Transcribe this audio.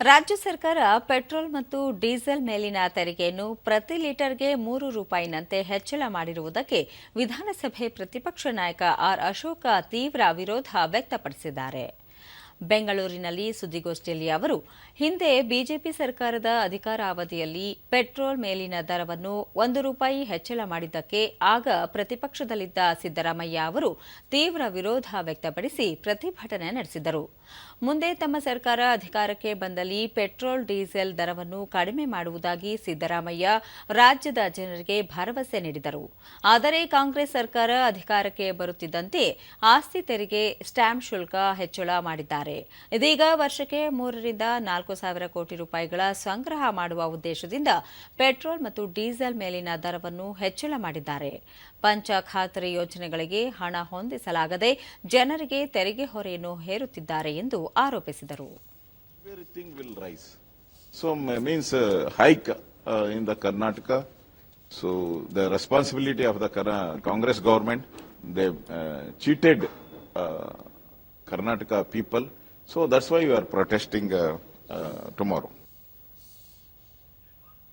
ರಾಜ್ಯ ಸರ್ಕಾರ ಪೆಟ್ರೋಲ್ ಮತ್ತು ಡೀಸೆಲ್ ಮೇಲಿನ ತೆರಿಗೆಯನ್ನು ಪ್ರತಿ ಲೀಟರ್ಗೆ ಮೂರು ರೂಪಾಯಿನಂತೆ ಹೆಚ್ಚಳ ಮಾಡಿರುವುದಕ್ಕೆ ವಿಧಾನಸಭೆ ಪ್ರತಿಪಕ್ಷ ನಾಯಕ ಆರ್ ಅಶೋಕ ತೀವ್ರ ವಿರೋಧ ವ್ಯಕ್ತಪಡಿಸಿದ್ದಾರೆ. ಬೆಂಗಳೂರಿನಲ್ಲಿ ಸುದ್ದಿಗೋಷ್ಠಿಯಲ್ಲಿ ಅವರು, ಹಿಂದೆ ಬಿಜೆಪಿ ಸರ್ಕಾರದ ಅಧಿಕಾರಾವಧಿಯಲ್ಲಿ ಪೆಟ್ರೋಲ್ ಮೇಲಿನ ದರವನ್ನು ಒಂದು ರೂಪಾಯಿ ಹೆಚ್ಚಳ ಮಾಡಿದ್ದಕ್ಕೆ ಆಗ ಪ್ರತಿಪಕ್ಷದಲ್ಲಿದ್ದ ಸಿದ್ದರಾಮಯ್ಯ ಅವರು ತೀವ್ರ ವಿರೋಧ ವ್ಯಕ್ತಪಡಿಸಿ ಪ್ರತಿಭಟನೆ ನಡೆಸಿದರು. ಮುಂದೆ ತಮ್ಮ ಸರ್ಕಾರ ಅಧಿಕಾರಕ್ಕೆ ಬಂದಲ್ಲಿ ಪೆಟ್ರೋಲ್, ಡೀಸೆಲ್ ದರವನ್ನು ಕಡಿಮೆ ಮಾಡುವುದಾಗಿ ಸಿದ್ದರಾಮಯ್ಯ ರಾಜ್ಯದ ಜನರಿಗೆ ಭರವಸೆ ನೀಡಿದರು. ಆದರೆ ಕಾಂಗ್ರೆಸ್ ಸರ್ಕಾರ ಅಧಿಕಾರಕ್ಕೆ ಬರುತ್ತಿದ್ದಂತೆ ಆಸ್ತಿ ತೆರಿಗೆ ಸ್ಟ್ಯಾಂಪ್ ಶುಲ್ಕ ಹೆಚ್ಚಳ ಮಾಡಿದ್ದಾರೆ. ಇದೀಗ ವರ್ಷಕ್ಕೆ ಮೂರರಿಂದ ನಾಲ್ಕು ಸಾವಿರ ಕೋಟಿ ರೂಪಾಯಿಗಳ ಸಂಗ್ರಹ ಮಾಡುವ ಉದ್ದೇಶದಿಂದ ಪೆಟ್ರೋಲ್ ಮತ್ತು ಡೀಸೆಲ್ ಮೇಲಿನ ದರವನ್ನು ಹೆಚ್ಚಳ ಮಾಡಿದ್ದಾರೆ. ಪಂಚ ಖಾತರಿ ಯೋಜನೆಗಳಿಗೆ ಹಣ ಹೊಂದಿಸಲಾಗದೆ ಜನರಿಗೆ ತೆರಿಗೆ ಹೊರೆಯನ್ನು ಹೇರುತ್ತಿದ್ದಾರೆ ಎಂದು ಆರೋಪಿಸಿದರು. So uh, uh, the responsibility of the uh, congress government they uh, cheated uh, karnataka people So that's why you are protesting uh, uh, tomorrow.